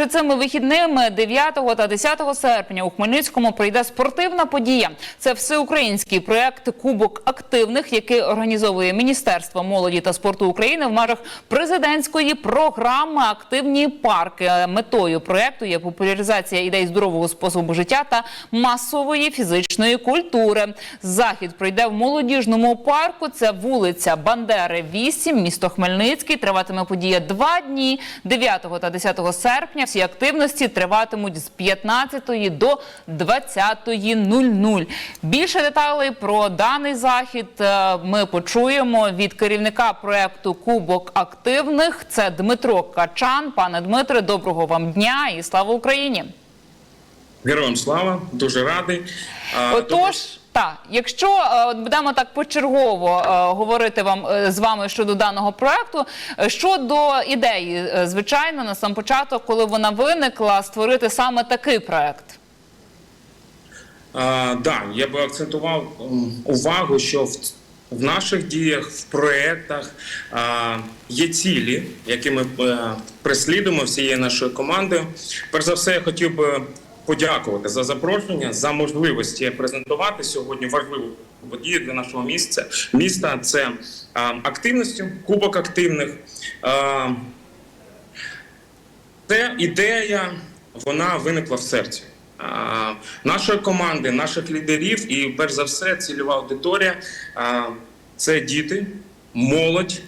же цими вихідними 9 та 10 серпня у Хмельницькому пройде спортивна подія. Це всеукраїнський проект Кубок активних, який організовує Міністерство молоді та спорту України в межах президентської програми Активні парки. Метою проекту є популяризація ідей здорового способу життя та масової фізичної культури. Захід пройде в молодіжному парку. Це вулиця Бандери, 8, місто Хмельницький. Триватиме подія два дні 9 та 10 серпня. Всі активності триватимуть з 15 до 20.00. Більше деталей про даний захід е, ми почуємо від керівника проекту Кубок активних. Це Дмитро Качан. Пане Дмитре, доброго вам дня і слава Україні! Героям слава, дуже радий. Отож, так, якщо е, будемо так почергово е, говорити вам е, з вами щодо даного проекту, е, щодо ідеї, е, звичайно, на сам початок, коли вона виникла, створити саме такий проект. А, да, я би акцентував увагу, що в, в наших діях, в проєктах а, є цілі, які ми е, преслідуємо всією нашою командою. Перш за все, я хотів би подякувати за запрошення, за можливості презентувати сьогодні важливу подію для нашого місця. Міста це а, активністю, кубок активних. Це ідея, вона виникла в серці нашої команди, наших лідерів, і перш за все, цільова аудиторія це діти, молодь,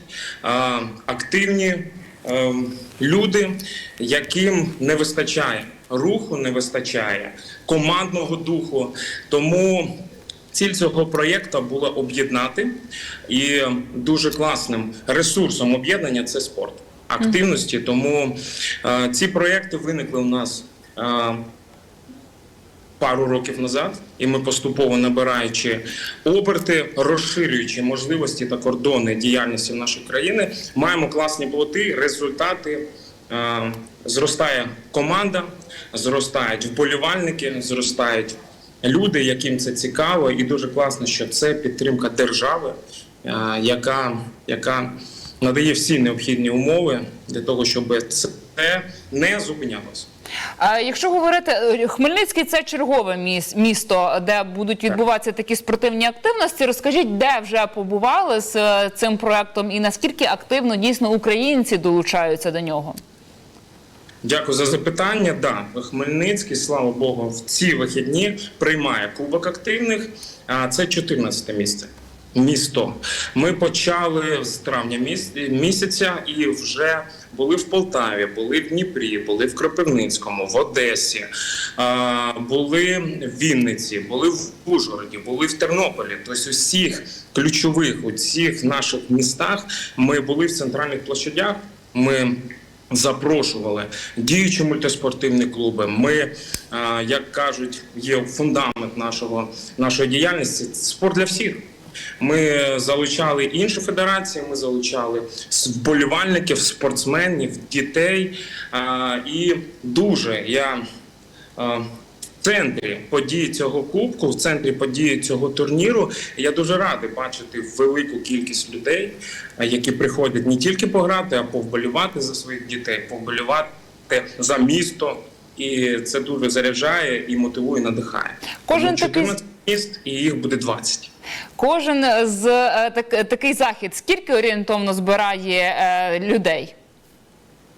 активні е, люди, яким не вистачає руху, не вистачає командного духу. Тому Ціль цього проєкту була об'єднати і дуже класним ресурсом об'єднання це спорт активності. Тому е, ці проєкти виникли у нас е, пару років назад, і ми поступово набираючи оберти, розширюючи можливості та кордони діяльності нашої країни, маємо класні плоти, результати. Е, Зростає команда, зростають вболівальники, зростають люди, яким це цікаво, і дуже класно, що це підтримка держави, е, яка, яка надає всі необхідні умови для того, щоб це не зупинялося. А якщо говорити, е, Хмельницький це чергове міс- місто, де будуть відбуватися такі спортивні активності. Розкажіть, де вже побували з цим проектом і наскільки активно дійсно українці долучаються до нього? Дякую за запитання. Да, Хмельницький, слава Богу, в ці вихідні приймає кубок активних. А це 14 місце. Місто. Ми почали з травня місяця і вже були в Полтаві, були в Дніпрі, були в Кропивницькому, в Одесі, були в Вінниці, були в Ужгороді, були в Тернополі. Тобто, усіх ключових у цих наших містах ми були в центральних площадях. Ми запрошували діючі мультиспортивні клуби. Ми, як кажуть, є фундамент нашого нашої діяльності. Спорт для всіх. Ми залучали інші федерації, ми залучали вболівальників, спортсменів, дітей. І дуже я в центрі події цього кубку, в центрі події цього турніру. Я дуже радий бачити велику кількість людей, які приходять не тільки пограти, а повболівати за своїх дітей, повболівати за місто. І це дуже заряджає і мотивує, надихає. Кожен Тому такий- міст, і їх буде 20. Кожен з е, так, такий захід скільки орієнтовно збирає е, людей?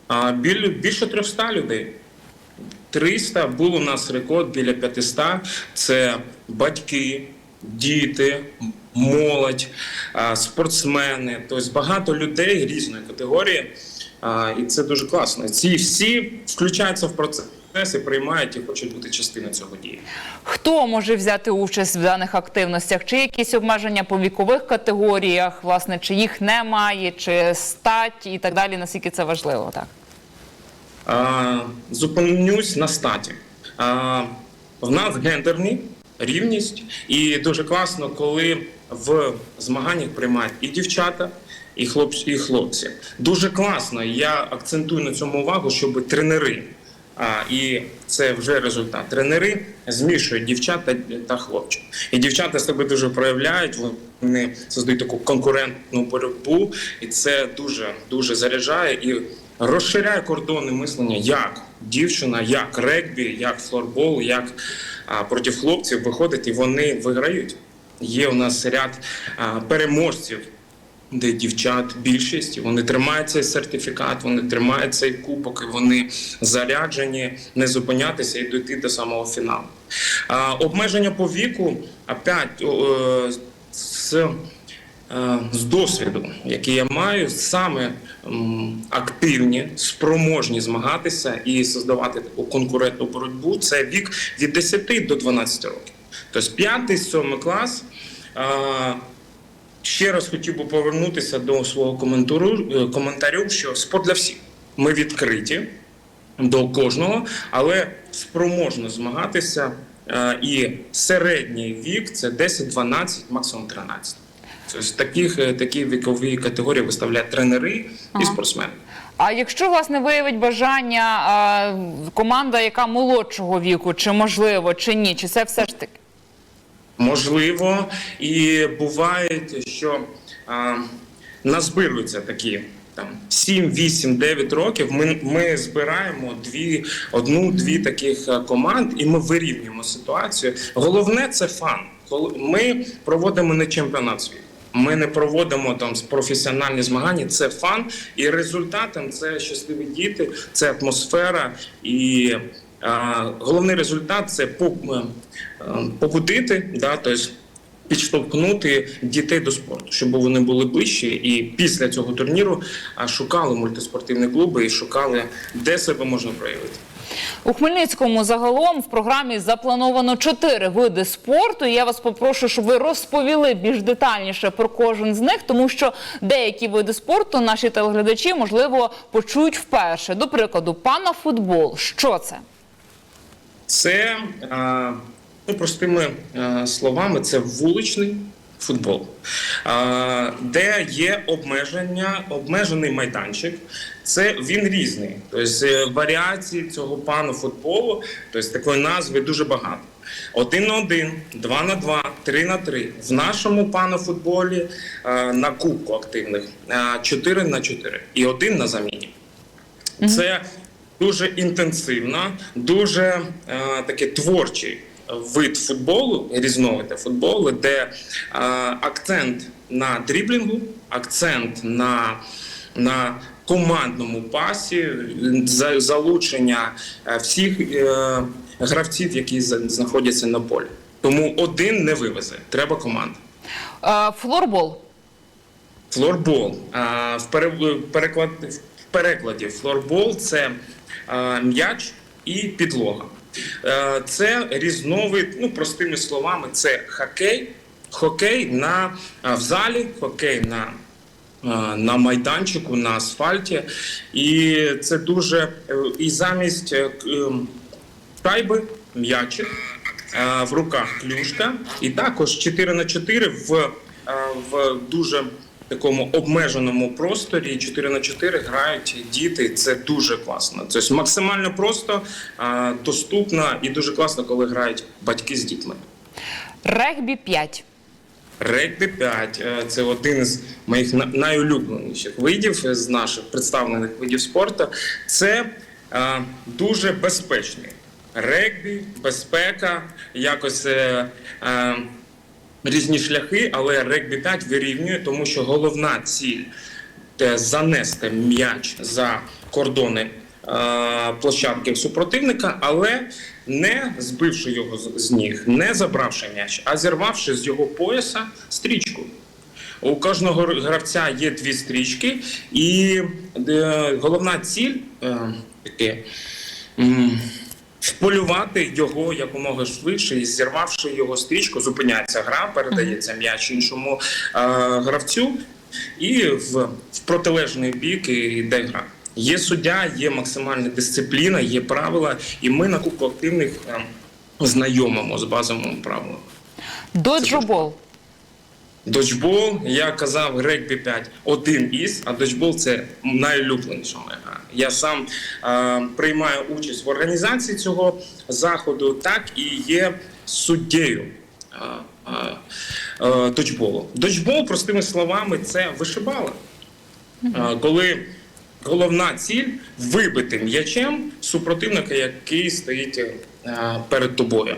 А біль, більше 300 людей. 300, був у нас рекорд біля 500. Це батьки, діти, молодь, спортсмени. Тобто багато людей різної категорії. І це дуже класно. Ці всі включаються в процес і приймають і хочуть бути частиною цього дії. Хто може взяти участь в даних активностях? Чи якісь обмеження по вікових категоріях, власне, чи їх немає, чи стать і так далі, наскільки це важливо? Так. Зупинюсь на статі. В нас гендерні рівність, і дуже класно, коли в змаганнях приймають і дівчата, і хлопці, і хлопці. Дуже класно. Я акцентую на цьому увагу, щоб тренери. І це вже результат. Тренери змішують дівчат та, та хлопців. І дівчата себе дуже проявляють. Вони создають таку конкурентну боротьбу, і це дуже дуже заряджає і розширяє кордони мислення як дівчина, як регбі, як флорбол, як а, проти хлопців виходить і вони виграють. Є у нас ряд а, переможців, де дівчат більшість, вони тримають цей сертифікат, вони тримають цей кубок, і вони заряджені не зупинятися і дійти до самого фіналу. А, обмеження по віку, опять о, е, з, е, з досвіду, який я маю, саме активні, спроможні змагатися і создавати таку конкурентну боротьбу. Це вік від 10 до 12 років. Тобто 5-7 клас. Ще раз хотів би повернутися до свого коментарю, е, коментарю, що спорт для всіх. Ми відкриті до кожного, але спроможно змагатися. е, І середній вік це 10-12, максимум 13. Тобто таких, е, такі вікові категорії виставляють тренери і спортсмени. А якщо власне виявить бажання а, команда, яка молодшого віку, чи можливо, чи ні, чи це все ж таки? Можливо, і буває, що а, назбируються такі там 7, 8, 9 років. Ми, ми збираємо дві, одну-дві таких команд, і ми вирівнюємо ситуацію. Головне це фан. Коли ми проводимо не чемпіонат світу. Ми не проводимо там професіональні змагання. Це фан, і результатом це щасливі діти, це атмосфера і головний результат це по, е, побудити, да, тобто підштовхнути дітей до спорту, щоб вони були ближчі. І після цього турніру шукали мультиспортивні клуби і шукали, де себе можна проявити. У Хмельницькому загалом в програмі заплановано чотири види спорту. Я вас попрошу, щоб ви розповіли більш детальніше про кожен з них, тому що деякі види спорту наші телеглядачі можливо почують вперше. До прикладу, панафутбол. Що це? Це ну, простими словами, це вуличний футбол, де є обмеження, обмежений майданчик. Це він різний. Тобто е, варіацій цього пану футболу, тобто такої назви дуже багато. Один на один, два на два, три на три. В нашому панофутболі е, на кубку активних е, чотири на чотири і один на заміні. Це дуже інтенсивно, дуже е, такий творчий вид футболу, різновиди футболу, де е, акцент на дріблінгу, акцент на, на командному пасі, за- залучення е, всіх е, гравців, які знаходяться на полі. Тому один не вивезе, треба команда. Флорбол. Флорбол. В перекладі флорбол це м'яч і підлога. Е, Це різновид, ну простими словами, це хокей, хокей на, в залі, хокей на, на майданчику, на асфальті. І це дуже е, і замість е, ем, м'ячик, е, в руках клюшка, і також 4 на 4 в, е, в дуже такому обмеженому просторі. 4 на 4 грають діти. Це дуже класно. Тобто максимально просто, е, доступно і дуже класно, коли грають батьки з дітьми. Регбі 5. Регбі 5 е, це один з моїх найулюбленіших видів з наших представлених видів спорту. Це е, дуже безпечний. Регбі, безпека, якось е, е, різні шляхи, але регбі 5 вирівнює, тому що головна ціль занести м'яч за кордони е, площадки супротивника, але не збивши його з- ніг, не забравши м'яч, а зірвавши з його пояса стрічку. У кожного гравця є дві стрічки, і е, головна ціль таке. М, Вполювати його якомога швидше і зірвавши його стрічку, зупиняється гра, передається м'яч іншому е, гравцю, і в, в протилежний бік йде гра. Є суддя, є максимальна дисципліна, є правила, і ми на кубку активних е, знайомимо з базовими правилами. Доджобол. Доджбол, я казав, регбі 5 один із, а доджбол це найулюбленіша моя гра. Я сам е, приймаю участь в організації цього заходу, так і є суддєю е, е, доджболу. Доджбол, простими словами, це вишибала. Е, коли головна ціль вибити м'ячем супротивника, який стоїть е, перед тобою.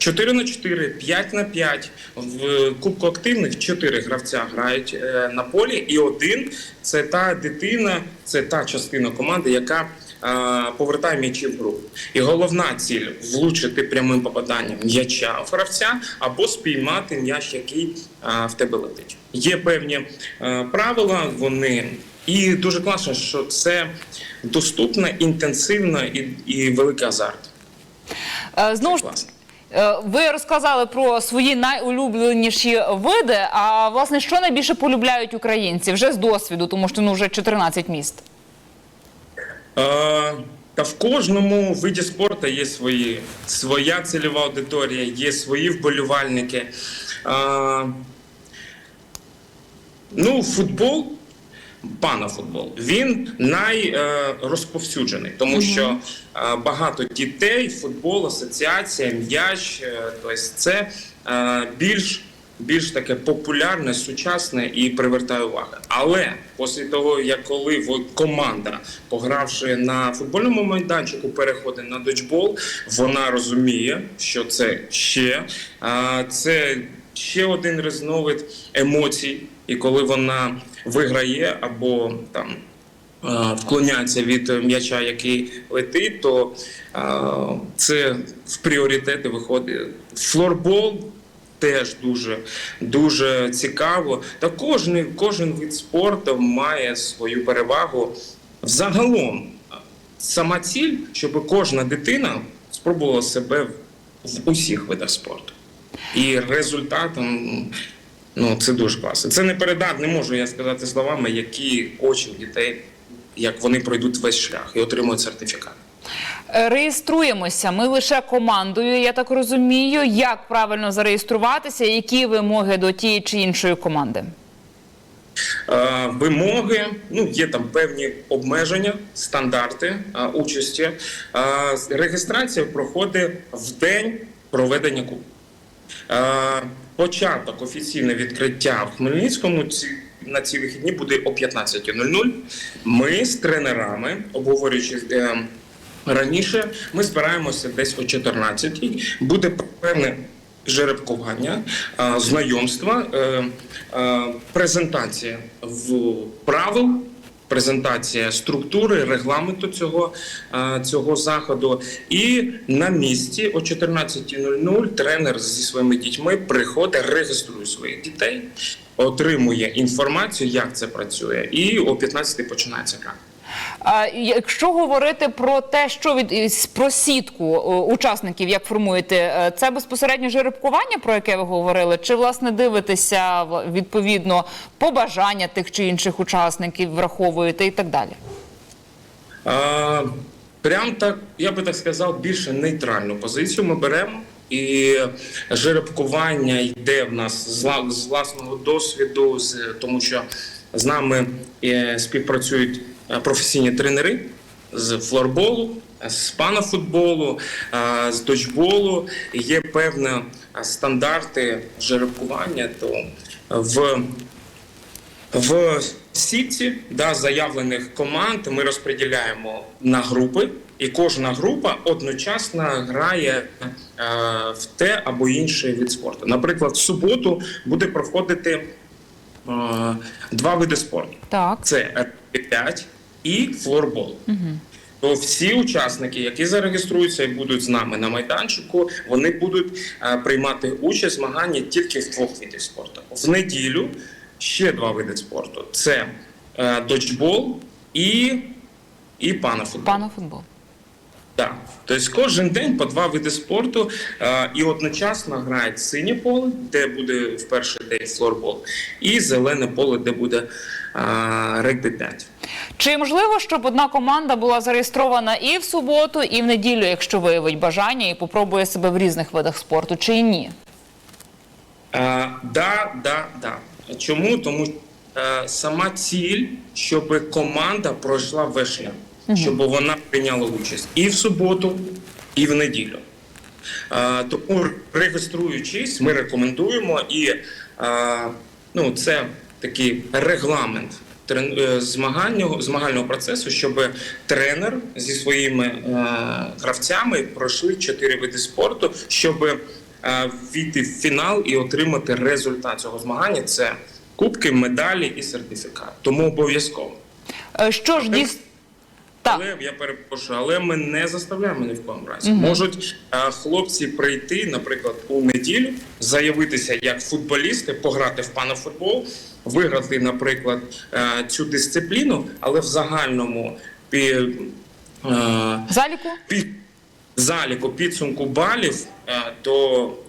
4 на 4, 5 на 5. В Кубку активних 4 гравця грають е, на полі, і один це та дитина, це та частина команди, яка е, повертає м'ячі в гру. І головна ціль влучити прямим попаданням м'яча в гравця або спіймати м'яч, який е, в тебе летить. Є певні правила, вони. І дуже класно, що це доступно, інтенсивно і, і великий азарт. Знову ж ви розказали про свої найулюбленіші види. А власне, що найбільше полюбляють українці вже з досвіду, тому що ну вже 14 міст. Е, Та в кожному виді спорту є свої, своя цільова аудиторія, є свої вболівальники. Е, Ну, футбол, панафутбол, він найрозповсюджений, тому що е, багато дітей, футбол, асоціація, м'яч, е, тобто це е, більш більш таке популярне, сучасне і привертає увагу. Але після того, як коли команда, погравши на футбольному майданчику, переходить на доджбол, вона розуміє, що це ще це ще один різновид емоцій, і коли вона виграє або там е, вклоняється від м'яча, який летить, то е, це в пріоритети виходить. Флорбол теж дуже, дуже цікаво. Та кожен, кожен вид спорту має свою перевагу. Взагалом, сама ціль, щоб кожна дитина спробувала себе в усіх видах спорту. І результатом ну, це дуже класно. Це не передати, не можу я сказати словами, які очі в дітей, як вони пройдуть весь шлях і отримують сертифікат. Е, Реєструємося. Ми лише командою, я так розумію. Як правильно зареєструватися, які вимоги до тієї чи іншої команди? Е, вимоги, ну є там певні обмеження, стандарти е, участі. Е, реєстрація проходить в день проведення кубку. Початок офіційне відкриття в Хмельницькому ці, на ці вихідні буде о 15.00. Ми з тренерами, обговорюючи е, раніше, ми збираємося десь о 14.00. Буде певне жеребкування, е, знайомства, е, презентація в правил. Презентація структури, регламенту цього, е, цього заходу. І на місці о 14.00 тренер зі своїми дітьми приходить, реєструє своїх дітей, отримує інформацію, як це працює, і о 15 починається гра. Якщо говорити про те, що від про сітку учасників, як формуєте, е, це безпосередньо жеребкування, про яке ви говорили, чи власне дивитеся відповідно побажання тих чи інших учасників, враховуєте і так далі? А, прям так, я би так сказав, більше нейтральну позицію ми беремо. І жеребкування йде в нас з, ла- власного досвіду, тому що з нами е, співпрацюють е, професійні тренери з флорболу, з панафутболу, е, з доджболу. Є певні е, стандарти жеребкування. То в в сітці да, заявлених команд ми розподіляємо на групи, і кожна група одночасно грає е, в те або інший від спорту. Наприклад, в суботу буде проходити е, два види спорту: Так. це регбі-5 і флорбол. То всі учасники, які зареєструються і будуть з нами на майданчику, вони будуть е, приймати участь в змаганні тільки в двох видах спорту. В неділю ще два види спорту: це е, доджбол і, і панафутбол. Пане футбол. Так. Тобто кожен день по два види спорту е, і одночасно грають синє поле, де буде в перший день флорбол, і зелене поле, де буде 5. Чи можливо, щоб одна команда була зареєстрована і в суботу, і в неділю, якщо виявить бажання і попробує себе в різних видах спорту, чи ні? Е, да, да, да. Чому? Тому е, сама ціль, щоб команда пройшла весь шлях, щоб вона прийняла участь і в суботу, і в неділю. Тому реєструючись, ми рекомендуємо і ну, це такий регламент е, змагального, змагального процесу, щоб тренер зі своїми е, гравцями пройшли чотири види спорту, щоб е, війти в фінал і отримати результат цього змагання. Це кубки, медалі і сертифікат. Тому обов'язково. Що ж дійсно... Так. Але я перепрошую, але ми не заставляємо ні в коєму разі. Можуть е, хлопці прийти, наприклад, у неділю, заявитися як футболісти, пограти в панофутбол, виграти, наприклад, е, цю дисципліну, але в загальному пі, е, Заліку? під заліку підсумку балів, е, то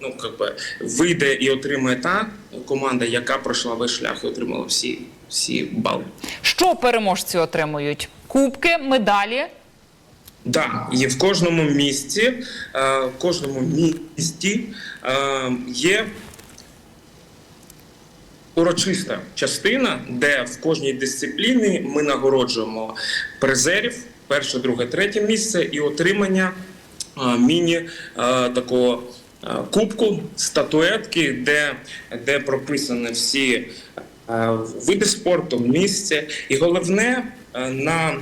ну как би вийде і отримає та команда, яка пройшла весь шлях і отримала всі, всі бали. Що переможці отримують? Кубки, медалі. Да, і в кожному місті, е, в кожному місті е, є урочиста частина, де в кожній дисципліні ми нагороджуємо призерів перше, друге, третє місце і отримання е, міні е, такого е, кубку, статуетки, де, де прописані всі е, види спорту, місце. І головне е, на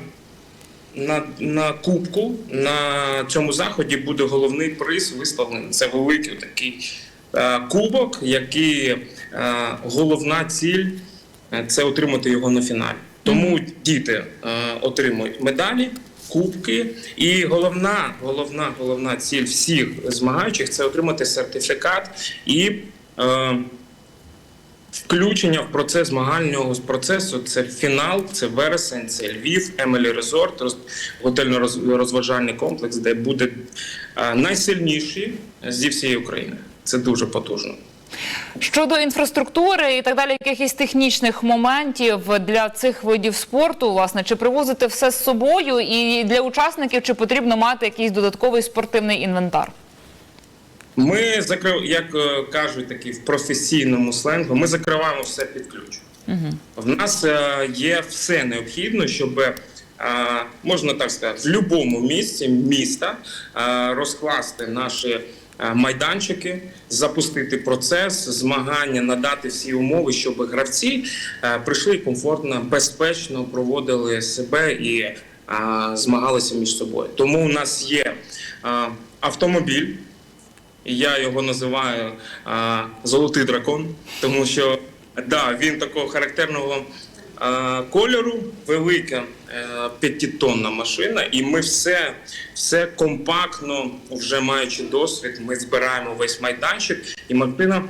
на, на кубку на цьому заході буде головний приз виставлений. Це великий такий е, кубок, який е, головна ціль е, це отримати його на фіналі. Тому діти е, отримують медалі, кубки, і головна, головна, головна ціль всіх змагаючих це отримати сертифікат і. Е, Включення в процес змагального процесу це фінал, це вересень, це Львів, Емелі Резорт, роз- готельно-розважальний комплекс, де буде найсильніші зі всієї України. Це дуже потужно. Щодо інфраструктури і так далі, якихось технічних моментів для цих видів спорту, власне, чи привозити все з собою, і для учасників чи потрібно мати якийсь додатковий спортивний інвентар? Ми закрив, як е, кажуть, такі в професійному сленгу, ми закриваємо все під ключ. В нас е, є все необхідне, щоб е, можна так сказати, в будь-якому місці міста е, розкласти наші майданчики, запустити процес змагання, надати всі умови, щоб гравці е, прийшли комфортно, безпечно проводили себе і е, змагалися між собою. Тому у нас є е, автомобіль. І Я його називаю а, золотий дракон, тому що да, він такого характерного а, кольору, велика е, п'ятитонна машина, і ми все, все компактно, вже маючи досвід, ми збираємо весь майданчик, і машина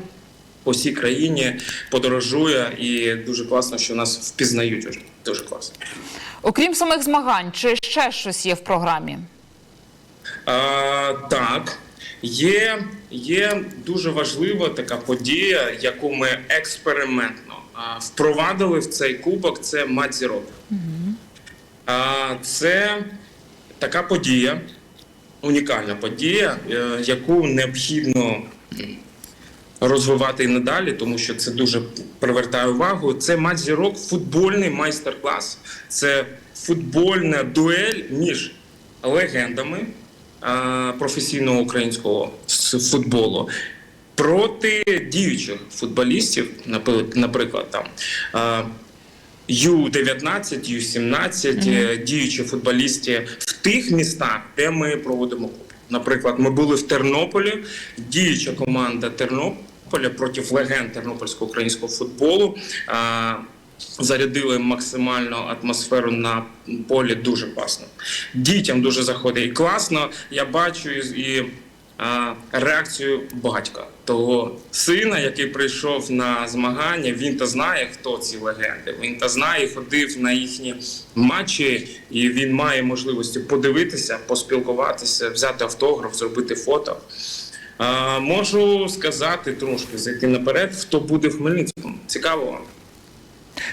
по всій країні подорожує, і дуже класно, що нас впізнають уже. Дуже класно. Окрім самих змагань, чи ще щось є в програмі? А, так, є, є дуже важлива така подія, яку ми експериментно а, впровадили в цей кубок. Це мать зірок. А, це така подія, унікальна подія, е, яку необхідно розвивати і надалі, тому що це дуже привертає увагу. Це матч зірок, футбольний майстер-клас. Це футбольна дуель між легендами професійного українського футболу. Проти діючих футболістів, наприклад, там Ю-19, Ю-17, е, діючі футболісти в тих містах, де ми проводимо кубки. Наприклад, ми були в Тернополі, діюча команда Тернополя проти легенд тернопільського українського футболу. Зарядили максимальну атмосферу на полі дуже класно. Дітям дуже заходить і класно. Я бачу і, реакцію батька того сина, який прийшов на змагання. Він то знає, хто ці легенди. Він то знає, ходив на їхні матчі, і він має можливості подивитися, поспілкуватися, взяти автограф, зробити фото. Можу сказати трошки зайти наперед, хто буде в Хмельницькому. Цікаво вам.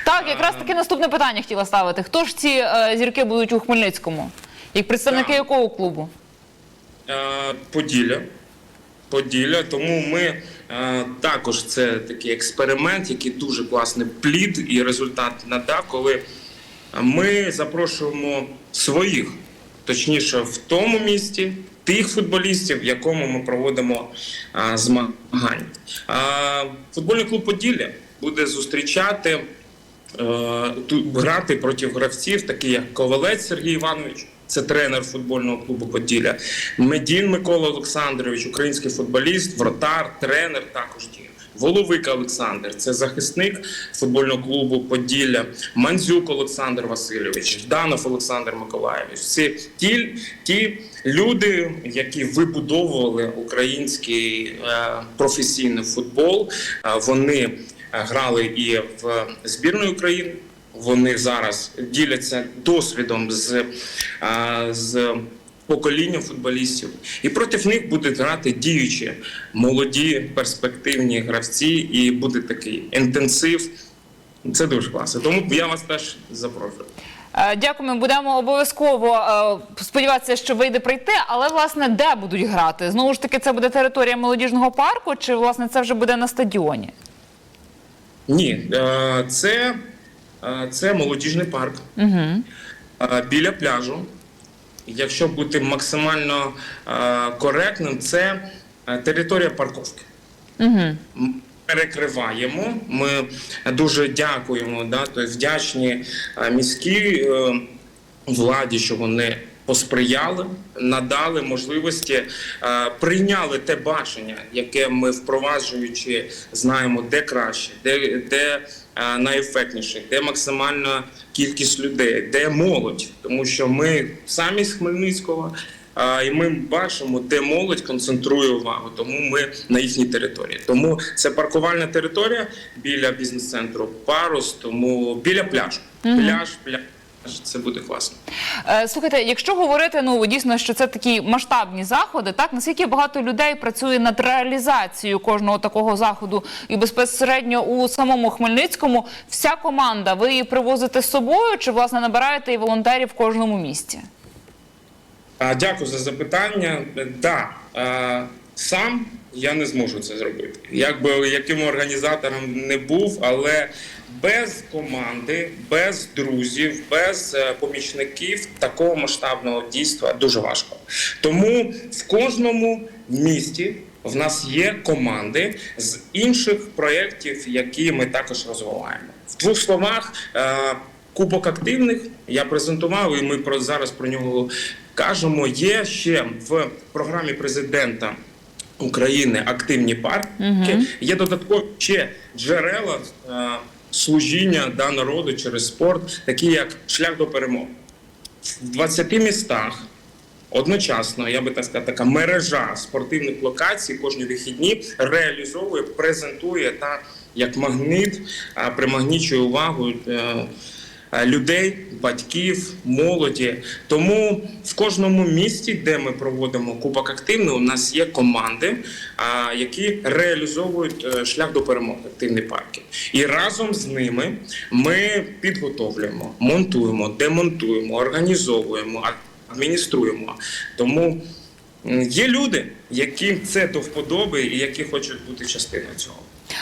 Так, якраз таке наступне питання хотіла ставити. Хто ж ці е, зірки будуть у Хмельницькому? Як представники Так. якого клубу? Е, Поділля. Поділля. Тому ми е, також це такий експеримент, який дуже класний плід і результат надав, коли ми запрошуємо своїх, точніше, в тому місті, тих футболістів, в якому ми проводимо е, змагання. Е, Футбольний клуб Поділля буде зустрічати грати проти гравців, такі як Ковалець Сергій Іванович. Це тренер футбольного клубу Поділля. Медін Микола Олександрович, український футболіст, вратар, тренер також діє. Воловик Олександр, це захисник футбольного клубу Поділля, Мандзюк Олександр Васильович, Жданов Олександр Миколаєвич. Це ті, ті люди, які вибудовували український е, професійний футбол. Е, вони е, грали і в збірної України. Вони зараз діляться досвідом з, з поколінням футболістів, і проти них будуть грати діючі молоді перспективні гравці, і буде такий інтенсив. Це дуже класно. Тому я вас теж запрошую. Е, Дякуємо. Будемо обов'язково е, сподіватися, що вийде прийти. Але власне де будуть грати? Знову ж таки, це буде територія молодіжного парку, чи власне це вже буде на стадіоні? Ні, е, це, е, це молодіжний парк Угу. біля пляжу. Якщо бути максимально коректним, це територія парковки. Угу. Перекриваємо. Ми дуже дякуємо, да, тобто вдячні міській владі, що вони посприяли, надали можливості, е, прийняли те бачення, яке ми впроваджуючи, знаємо, де краще, де, де е, найефектніше, де максимальна кількість людей, де молодь, тому що ми самі з Хмельницького. А, І ми бачимо, де молодь концентрує увагу, тому ми на їхній території. Тому це паркувальна територія біля бізнес-центру Парус, тому біля пляжу. Пляж, пляж. Це буде класно. Е, Слухайте, якщо говорити, ну дійсно, що це такі масштабні заходи, так наскільки багато людей працює над реалізацією кожного такого заходу, і безпосередньо у самому Хмельницькому вся команда, ви її привозите з собою, чи власне набираєте і волонтерів в кожному місті? Дякую за запитання. Да, а, сам я не зможу це зробити. Якби яким організатором не був, але без команди, без друзів, без е, помічників такого масштабного дійства дуже важко. Тому в кожному місті в нас є команди з інших проєктів, які ми також розвиваємо. В двох словах. е, Кубок активних я презентував, і ми про зараз про нього кажемо. Є ще в програмі президента України активні парки. Є додаткові ще джерела е, служіння да, народу через спорт, такі як шлях до перемоги в 20 містах. Одночасно, я би так сказав, така мережа спортивних локацій кожні вихідні реалізовує, презентує та як магніт примагнічує увагу е, е, людей, батьків, молоді. Тому в кожному місті, де ми проводимо кубок активний, у нас є команди, які реалізовують е, шлях до перемоги активні парки. І разом з ними ми підготовлюємо, монтуємо, демонтуємо, організовуємо адмініструємо. Тому є люди, яким це до вподоби і які хочуть бути частиною цього.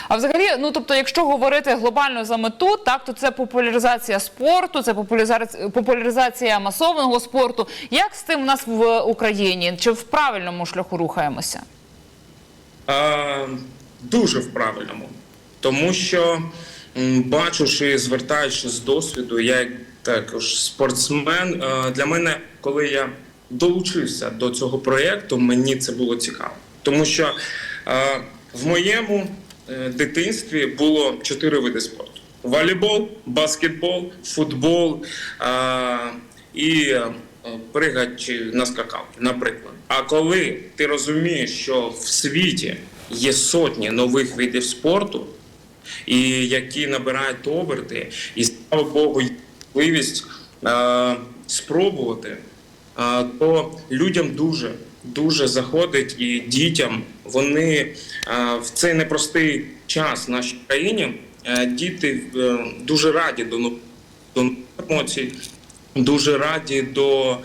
А взагалі, ну тобто, якщо говорити глобально за мету, так то це популяризація спорту, це популяризація, масованого спорту. Як з цим у нас в Україні? Чи в правильному шляху рухаємося? А, дуже в правильному. Тому що, бачучи, звертаючись з досвіду, я також спортсмен, е, для мене, коли я долучився до цього проєкту, мені це було цікаво. Тому що е, в моєму е, дитинстві було чотири види спорту: волейбол, баскетбол, футбол е, і е, пригать на скакалки, наприклад. А коли ти розумієш, що в світі є сотні нових видів спорту, і які набирають оберти, і слава Богу, можливість е, спробувати, е, то людям дуже дуже заходить і дітям вони е, в цей непростий час в нашій країні. е, Діти е, дуже раді до до емоцій, дуже раді до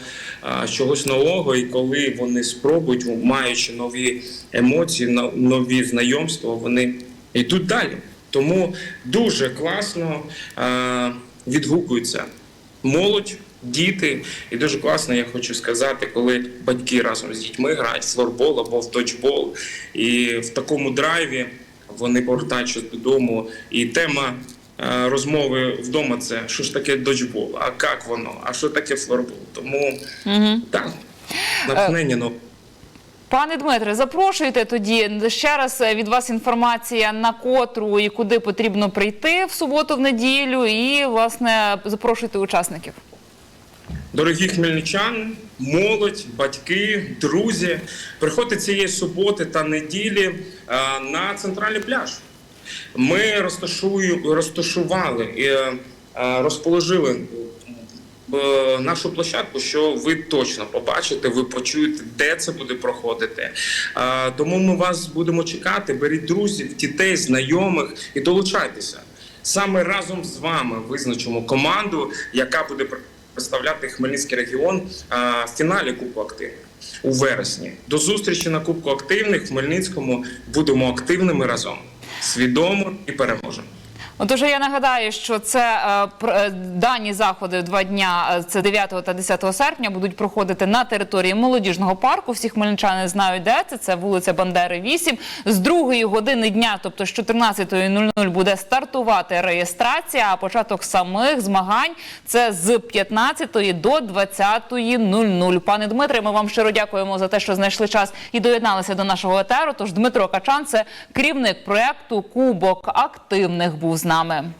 чогось нового, і коли вони спробують, маючи нові емоції, но- нові знайомства, вони йдуть далі. Тому дуже класно а, відгукуються молодь. Діти, і дуже класно, я хочу сказати, коли батьки разом з дітьми грають в флорбол або в дочбол, і в такому драйві вони повертаючись додому. І тема е, розмови вдома це що ж таке доджбол, а як воно, а що таке флорбол. Тому так, натхнення ну. Пане Дмитре, запрошуйте тоді ще раз е, від вас інформація на котру і куди потрібно прийти в суботу, в неділю, і власне запрошуйте учасників. Дорогі хмельничани, молодь, батьки, друзі, приходьте цієї суботи та неділі е, на центральний пляж. Ми розташували е, е, розположили нашу площадку, що ви точно побачите, ви почуєте, де це буде проходити. Тому ми вас будемо чекати. Беріть друзів, дітей, знайомих і долучайтеся. Саме разом з вами визначимо команду, яка буде представляти Хмельницький регіон в фіналі Кубку активних у вересні. До зустрічі на Кубку активних в Хмельницькому будемо активними разом, свідомо і переможемо. Отож, я нагадаю, що це е, е, дані заходи два дня, е, це 9 та 10 серпня, будуть проходити на території молодіжного парку. Всі хмельничани знають, де це. Це вулиця Бандери 8. З другої години дня, тобто з 14.00 буде стартувати реєстрація. А початок самих змагань це з 15 до 20.00. Пане Дмитре, ми вам щиро дякуємо за те, що знайшли час і доєдналися до нашого етеру. Тож Дмитро Качан, це керівник проекту Кубок активних, був з нами.